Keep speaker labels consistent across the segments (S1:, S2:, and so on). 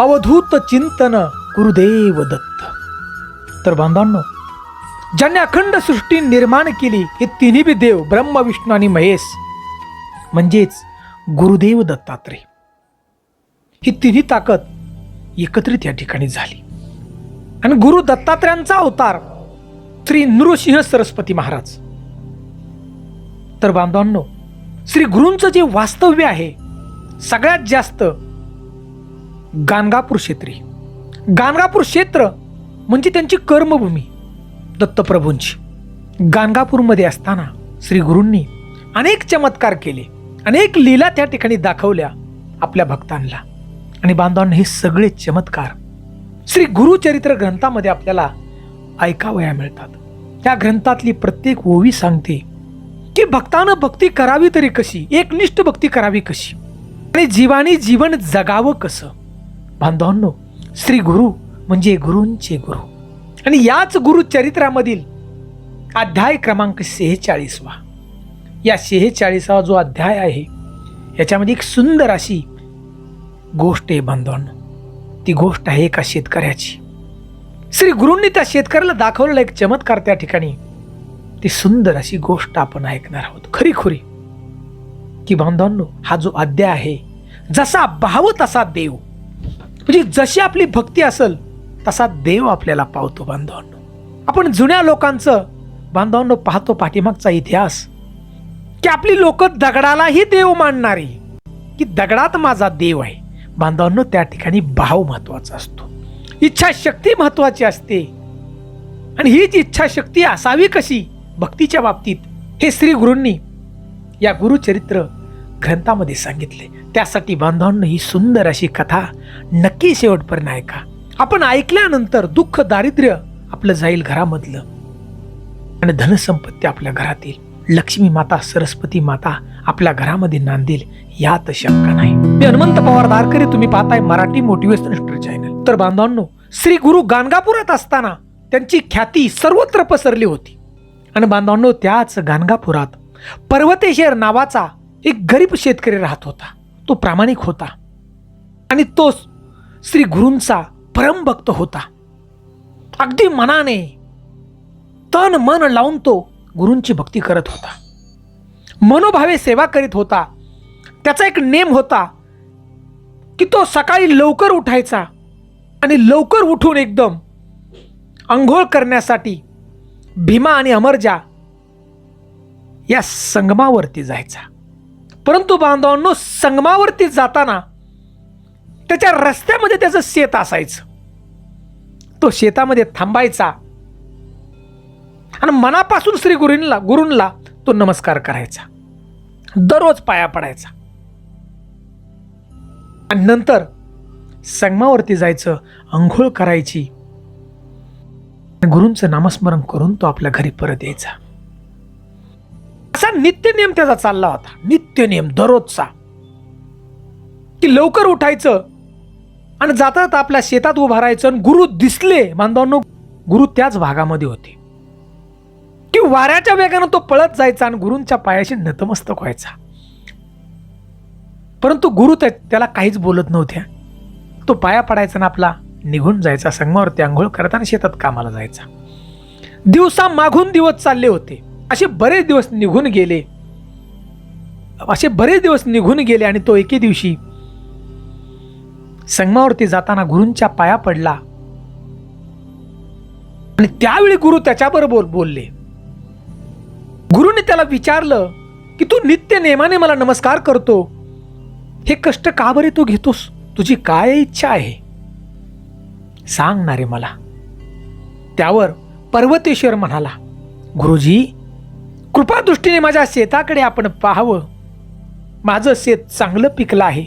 S1: अवधूत चिंतन गुरुदेव दत्त. तर बांधवांनो ज्यांनी अखंड सृष्टी निर्माण केली हे तिन्ही बी देव ब्रह्म विष्णू आणि महेश म्हणजेच गुरुदेव दत्तात्रय. ही तिन्ही ताकद एकत्रित या ठिकाणी झाली. आणि गुरु दत्तात्रयांचा अवतार श्री नृसिंह सरस्वती महाराज. तर बांधवांनो श्री गुरूंचं जे वास्तव्य आहे सगळ्यात जास्त गाणगापूर क्षेत्री. गाणगापूर क्षेत्र म्हणजे त्यांची कर्मभूमी दत्तप्रभूंची. गाणगापूरमध्ये असताना श्री गुरूंनी अनेक चमत्कार केले अनेक लीला त्या ठिकाणी दाखवल्या आपल्या भक्तांना. आणि बांधवांना हे सगळे चमत्कार श्री गुरुचरित्र ग्रंथामध्ये आपल्याला ऐकावया मिळतात. त्या ग्रंथातली प्रत्येक ओवी सांगते की भक्तानं भक्ती करावी तरी कशी एकनिष्ठ भक्ती करावी कशी आणि जीवानी जीवन जगावं कसं? बांधवांनो श्री गुरु म्हणजे गुरूंचे गुरु. आणि याच गुरु चरित्रामधील अध्याय क्रमांक सेहेचाळीसवा या सेहेचाळीसावा जो अध्याय आहे याच्यामध्ये एक सुंदर अशी गोष्ट आहे बांधवांनो. ती गोष्ट आहे एका शेतकऱ्याची. श्री गुरूंनी त्या शेतकऱ्याला दाखवलेला एक चमत्कार त्या ठिकाणी. ती सुंदर अशी गोष्ट आपण ऐकणार आहोत. खरी खुरी. की बांधवांनो हा जो अध्याय आहे जसा भाव तसा देव. म्हणजे जशी आपली भक्ती असेल तसा देव आपल्याला पावतो बांधवांनो. आपण जुन्या लोकांचं बांधवांनो पाहतो पाठीमागचा इतिहास की आपली लोक दगडालाही देव मानणारी की दगडात माझा देव आहे. बांधवांनो त्या ठिकाणी भाव महत्त्वाचा असतो. इच्छाशक्ती महत्वाची असते. आणि हीच इच्छाशक्ती असावी कशी? भक्तीच्या बाबतीत. हे श्री गुरूंनी या गुरुचरित्र ग्रंथामध्ये सांगितले. त्यासाठी बांधवांनो ही सुंदर अशी कथा नक्की शेवटपर्यंत ऐका. आपण ऐकल्यानंतर दुःख दारिद्र्य आपलं जाईल घरामधलं. आणि धनसंपत्ती आपल्या घरातील. लक्ष्मी माता सरस्वती माता आपल्या घरामध्ये नांदेल यात शंका नाही मी हनुमंत पवार दारकरी तुम्ही पाहताय मराठी मोटिवेशन चॅनल. तर बांधवांनो श्री गुरु गाणगापुरात असताना त्यांची ख्याती सर्वत्र पसरली होती. आणि बांधवांनो त्याच गाणगापुरात पर्वतेश्वर नावाचा एक गरीब शेतकरी राहत होता. तो प्रामाणिक होता. आणि तो श्री गुरूंचा परमभक्त होता. अगदी मनाने तन मन लावून तो गुरूंची भक्ती करत होता. मनोभावे सेवा करीत होता. त्याचा एक नेम होता की तो सकाळी लवकर उठायचा आणि लवकर उठून एकदम अंघोळ करण्यासाठी भीमा आणि अमरजा या संगमावरती जायचा. परंतु बांधवांनो संगमावरती जाताना त्याच्या रस्त्यामध्ये त्याचं शेत असायचं. तो शेतामध्ये थांबायचा आणि मनापासून श्री गुरुंला गुरुंला तो नमस्कार करायचा. दररोज पाया पडायचा. आणि नंतर संगमावरती जायचं अंघोळ करायची. गुरूंचं नामस्मरण करून तो आपल्या घरी परत यायचा. असा नित्य नियम त्याचा चालला होता. नित्य नियम दररोजचा. की लवकर उठायचं आणि जातात आपल्या शेतात उभं राहायचं आणि गुरु दिसले. बांधवांनो गुरु त्याच भागामध्ये होते. की वाऱ्याच्या वेगानं तो पळत जायचा आणि गुरूंच्या पायाशी नतमस्तक व्हायचा. परंतु गुरु त्या- त्याला काहीच बोलत नव्हत्या. तो पाया पडायचा ना आपला निघून जायचा संगमावरती आंघोळ करताना शेतात कामाला जायचा. दिवसा मागून दिवस चालले होते. असे बरेच दिवस निघून गेले. असे बरेच दिवस निघून गेले आणि तो एके दिवशी संगमावरती जाताना गुरूंच्या पाया पडला. आणि त्यावेळी गुरु त्याच्याबरोबर बोलले. गुरुने त्याला विचारलं की तू नित्य नेमाने मला नमस्कार करतो. हे कष्ट का बरे तू घेतोस? तुझी काय इच्छा आहे? सांगणारे मला. त्यावर पर्वतेश्वर म्हणाला गुरुजी कृपादृष्टीने माझ्या शेताकडे आपण पाहावं. माझं शेत चांगलं पिकलं आहे.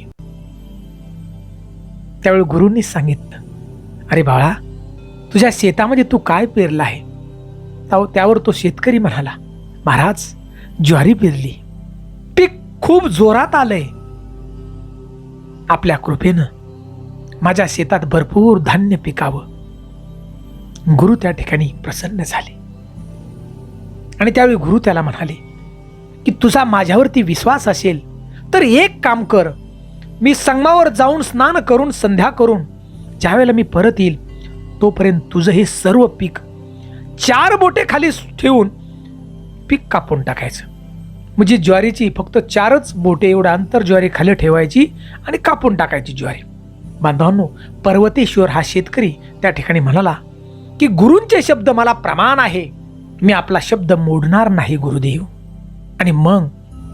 S1: त्यावेळी गुरूंनी सांगितलं अरे बाळा तुझ्या शेतामध्ये तू काय पेरलं आहे? त्यावर तो शेतकरी म्हणाला महाराज ज्वारी पेरली. पीक खूप जोरात आलंय. आपल्या कृपेनं माझ्या शेतात भरपूर धान्य पिकावं. गुरु त्या ठिकाणी प्रसन्न झाले. आणि त्यावेळी गुरु त्याला म्हणाले की तुझा माझ्यावरती विश्वास असेल तर एक काम कर. मी संगमावर जाऊन स्नान करून संध्या करून ज्यावेळेला मी परत येईल तोपर्यंत तुझं हे सर्व पीक चार बोटे खाली ठेवून पीक कापून टाकायचं. म्हणजे ज्वारीची फक्त चारच बोटे एवढं अंतर ज्वारी खाली ठेवायची आणि कापून टाकायची ज्वारी. बांधवांनो पर्वतेश्वर हा शेतकरी त्या ठिकाणी म्हणाला की गुरूंचे शब्द मला प्रमाण आहे. मी आपला शब्द मोडणार नाही गुरुदेव. आणि मग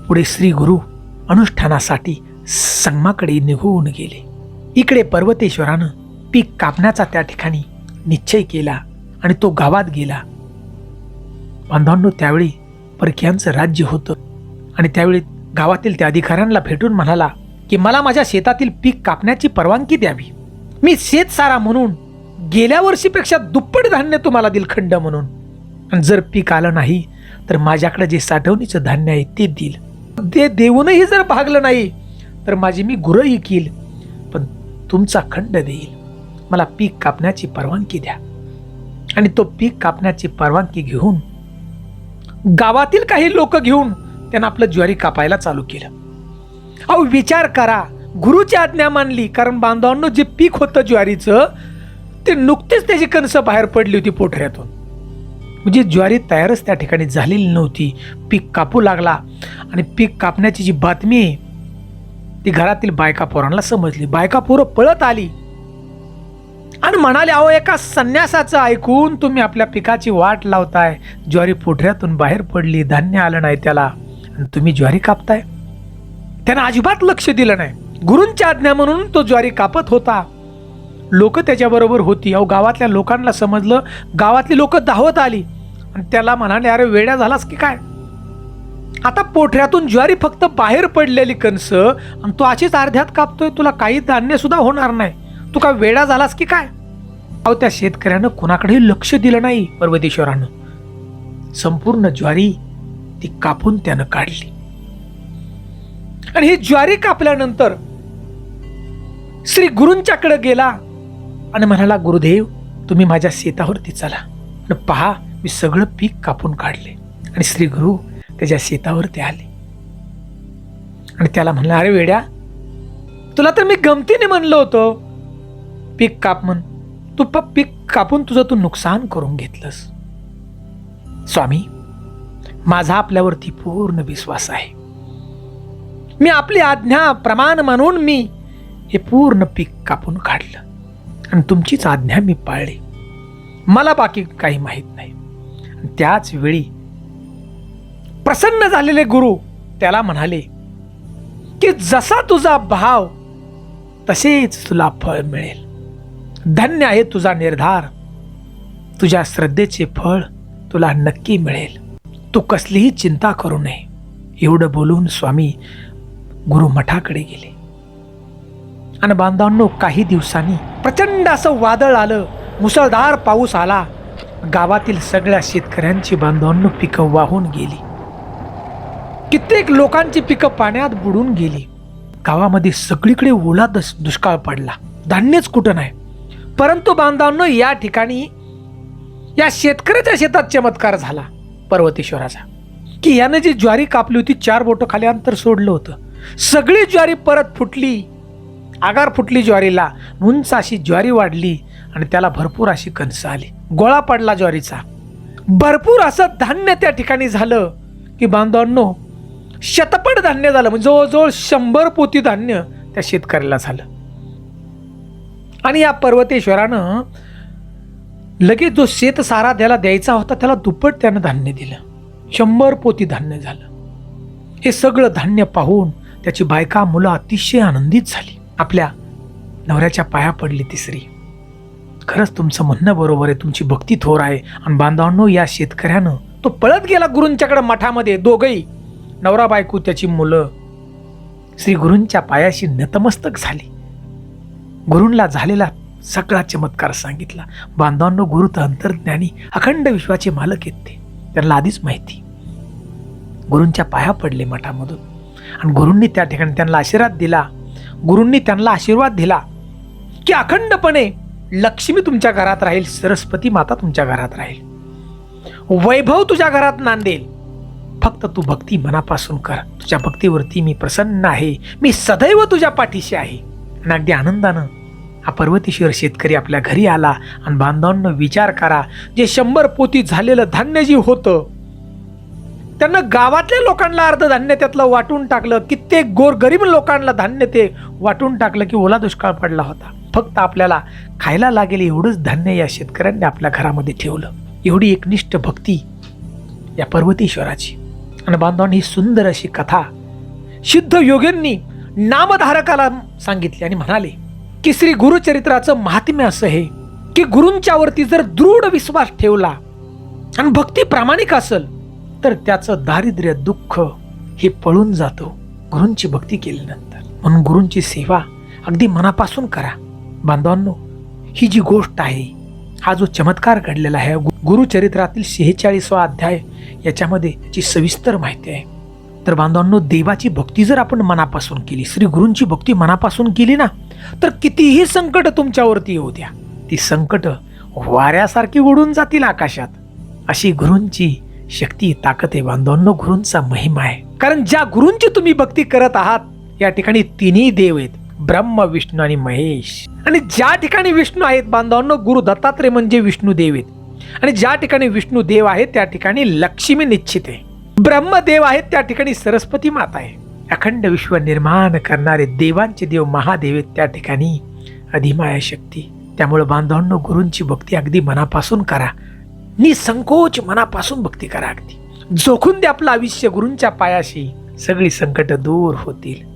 S1: पुढे श्री गुरु अनुष्ठानासाठी संगमाकडे निघून गेले. इकडे पर्वतेश्वरानं पीक कापण्याचा त्या ठिकाणी निश्चय केला आणि तो गावात गेला. बांधवांनो त्यावेळी परक्यांचं राज्य होतं. आणि त्यावेळी गावातील त्या अधिकाऱ्यांना भेटून म्हणाला की मला माझ्या शेतातील पीक कापण्याची परवानगी द्यावी. मी शेत सारा म्हणून गेल्या वर्षीपेक्षा दुप्पट धान्य तुम्हाला दिल खंड म्हणून. जर पीक आलं नाही तर माझ्याकडे जे साठवणीचं धान्य आहे ते देईल. ते देऊनही जर भागलं नाही तर माझी मी गुरं इकील पण तुमचा खंड देईल. मला पीक कापण्याची परवानगी द्या. आणि तो पीक कापण्याची परवानगी घेऊन गावातील काही लोक घेऊन त्यानं आपलं ज्वारी कापायला चालू केलं. अहो विचार करा. गुरुची आज्ञा मानली. कारण बांधवांनो जे पीक होतं ज्वारीचं ते नुकतेच त्याची कणसं बाहेर पडली होती पोठऱ्यातून. म्हणजे ज्वारी तयारच त्या ठिकाणी झालेली नव्हती. पीक कापू लागला आणि पीक कापण्याची जी बातमी आहे ती घरातील बायका पोरांना समजली. बायका पोरं पळत आली आणि म्हणाले अहो एका संन्यासाचं ऐकून तुम्ही आपल्या पिकाची वाट लावताय. ज्वारी पोठऱ्यातून बाहेर पडली धान्य आलं नाही त्याला. आणि तुम्ही ज्वारी कापताय? त्यानं अजिबात लक्ष दिलं नाही. गुरूंची आज्ञा म्हणून तो ज्वारी कापत होता. लोक त्याच्याबरोबर होती. अहो गावातल्या लोकांना समजलं गावातली लोक धावत आली. आणि त्याला म्हणाले अरे वेड्या झालास की काय? आता पोठऱ्यातून ज्वारी फक्त बाहेर पडलेली कणस आणि तू अशीच अर्ध्यात कापतोय तुला काही धान्य सुद्धा होणार नाही. तू काय वेडा झालास की काय? अहो त्या शेतकऱ्यानं कुणाकडेही लक्ष दिलं नाही पर्वतेश्वरानं. संपूर्ण ज्वारी ती कापून त्यानं काढली. आणि ही ज्वारी कापल्यानंतर श्री गुरूंच्याकडे गेला आणि म्हणाला गुरुदेव तुम्ही माझ्या शेतावरती चला आणि पहा मी सगळं पीक कापून काढले आणि श्री गुरु त्याच्या शेतावरती आले. आणि त्याला म्हणला अरे वेड्या तुला तर मी गमतीने म्हणलं होतं. पीक काप म्हण. तू प पीक कापून तुझं तू नुकसान करून घेतलंस. स्वामी माझा आपल्यावरती पूर्ण विश्वास आहे. मी आपली आज्ञा प्रमाण मानून मी हे पूर्ण पीक कापून काढलं. आणि तुमचीच आज्ञा मी पाळली. मला बाकी काही माहीत नाही. त्याच वेळी प्रसन्न झालेले गुरु त्याला म्हणाले की जसा तुझा भाव तसेच तुला फळ मिळेल. धन्य आहे तुझा निर्धार. तुझ्या श्रद्धेचे फळ तुला नक्की मिळेल. तू कसलीही चिंता करू नये. एवढं बोलून स्वामी गुरु मठाकडे गेले. आणि बांधवांनो काही दिवसांनी प्रचंड असं वादळ आलं मुसळधार पाऊस आला. गावातील सगळ्या शेतकऱ्यांची बांधवांनो पिकं वाहून गेली. कित्येक लोकांची पिकं पाण्यात बुडून गेली. गावामध्ये सगळीकडे ओला दस दुष्काळ पडला. धान्यच कुठं नाही. परंतु बांधवांनो या ठिकाणी या शेतकऱ्याच्या शेतात चमत्कार झाला पर्वतेश्वराचा. की यानं जी ज्वारी कापली होती चार बोटं खाली अंतर सोडलं होतं. सगळी ज्वारी परत फुटली. आगार फुटली ज्वारीला. उंच अशी ज्वारी वाढली आणि त्याला भरपूर अशी कणसं आली. गोळा पडला ज्वारीचा. भरपूर असं धान्य त्या ठिकाणी झालं की बांधवांनो शतपट धान्य झालं. म्हणजे जवळजवळ शंभर पोती धान्य त्या शेतकऱ्याला झालं. आणि या पर्वतेश्वरानं लगेच जो शेत सारा त्याला द्यायचा होता त्याला दुप्पट त्यानं धान्य दिलं. शंभर पोती धान्य झालं. हे सगळं धान्य पाहून त्याची बायका मुलं अतिशय आनंदित झाली. आपल्या नवऱ्याच्या पाया पडली तिसरी. खरंच तुमचं म्हणणं बरोबर आहे तुमची भक्ती थोर आहे. आणि बांधवांनो या शेतकऱ्यानं तो पळत गेला गुरूंच्याकडे मठामध्ये दोघही. नवरा बायको त्याची मुलं. श्री गुरूंच्या पायाशी नतमस्तक झाली. गुरूंला झालेला सगळा चमत्कार सांगितला. बांधवांनो गुरु तर अंतर्ज्ञानी अखंड विश्वाचे मालक आहेत ते. त्यांना आधीच माहिती. गुरूंच्या पाया पडले मठामधून. आणि गुरूंनी त्या ठिकाणी त्यांना आशीर्वाद दिला. गुरूंनी त्यांना आशीर्वाद दिला की अखंडपणे लक्ष्मी तुमच्या घरात राहील सरस्वती माता तुमच्या घरात राहील. वैभव तुझ्या घरात नांदेल. फक्त तू भक्ती मनापासून कर. तुझ्या भक्तीवरती मी प्रसन्न आहे. मी सदैव तुझ्या पाठीशी आहे. आणि अगदी आनंदानं हा पर्वतीश्वर शेतकरी आपल्या घरी आला आणि बांधवांना विचार करा. जे शंभर पोती झालेलं धान्य जी होतं त्यांना गावातल्या लोकांना अर्ध धान्य त्यातलं वाटून टाकलं. कित्येक गोर गरीब लोकांना धान्य ते वाटून टाकलं की ओला दुष्काळ पडला होता. फक्त आपल्याला खायला लागेल एवढंच धान्य या शेतकऱ्यांनी आपल्या घरामध्ये ठेवलं. एवढी एकनिष्ठ भक्ती या पर्वतीश्वराची. आणि बांधवांनी ही सुंदर अशी कथा सिद्ध योगींनी नामधारकाला सांगितली आणि म्हणाले की श्री गुरुचरित्राचं महात्म्य असं आहे की गुरूंच्यावरती जर दृढ विश्वास ठेवला आणि भक्ती प्रामाणिक असेल तर त्याचं दारिद्र्य दुःख हे पळून जातो. गुरूंची भक्ती केल्यानंतर. म्हणून गुरूंची सेवा अगदी मनापासून करा. बांधवांनो ही जी गोष्ट आहे हा जो चमत्कार घडलेला आहे गु- गुरुचरित्रातील शेहेचाळीसवा अध्याय याच्यामध्ये जी सविस्तर माहिती आहे. तर बांधवांनो देवाची भक्ती जर आपण मनापासून केली श्री गुरूंची भक्ती मनापासून केली ना तर कितीही संकट तुमच्यावरती येऊ द्या. ती संकट वाऱ्यासारखी उडून जातील आकाशात. अशी गुरूंची शक्ती ताकद आहे बांधवांनो गुरूंचा महिमा आहे. कारण ज्या गुरूंची तुम्ही भक्ती करत आहात या ठिकाणी तिन्ही देव आहेत ब्रह्म विष्णू आणि महेश. आणि ज्या ठिकाणी विष्णू आहेत बांधवांनो गुरु दत्तात्रय म्हणजे विष्णू देव आहेत. आणि ज्या ठिकाणी विष्णू देव आहेत त्या ठिकाणी लक्ष्मी निश्चित आहे. ब्रह्मदेव आहेत त्या ठिकाणी सरस्वती माता आहे. अखंड विश्व निर्माण करणारे देवांचे देव महादेव आहेत त्या ठिकाणी अधिमाया शक्ती. त्यामुळे बांधवांनो गुरूंची भक्ती अगदी मनापासून करा. निसंकोच मनापासून भक्ती करा अगदी. जोखून द्या आपलं आयुष्य गुरूंच्या पायाशी. सगळी संकट दूर होतील.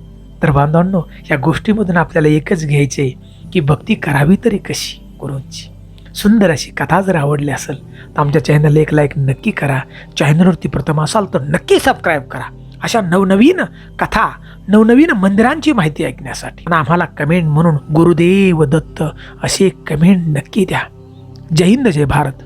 S1: तर बांधवांनो या गोष्टीमधून आपल्याला एकच घ्यायचे की भक्ती करावी तरी कशी गुरूंची सुंदर अशी कथा जर आवडली असेल तर आमच्या चॅनलला एक लाईक नक्की करा. चॅनलवरती प्रथम असाल तर नक्की सबस्क्राईब करा. अशा नवनवीन कथा नवनवीन मंदिरांची माहिती ऐकण्यासाठी आणि आम्हाला कमेंट म्हणून गुरुदेव दत्त अशी कमेंट नक्की द्या. जय हिंद जय भारत.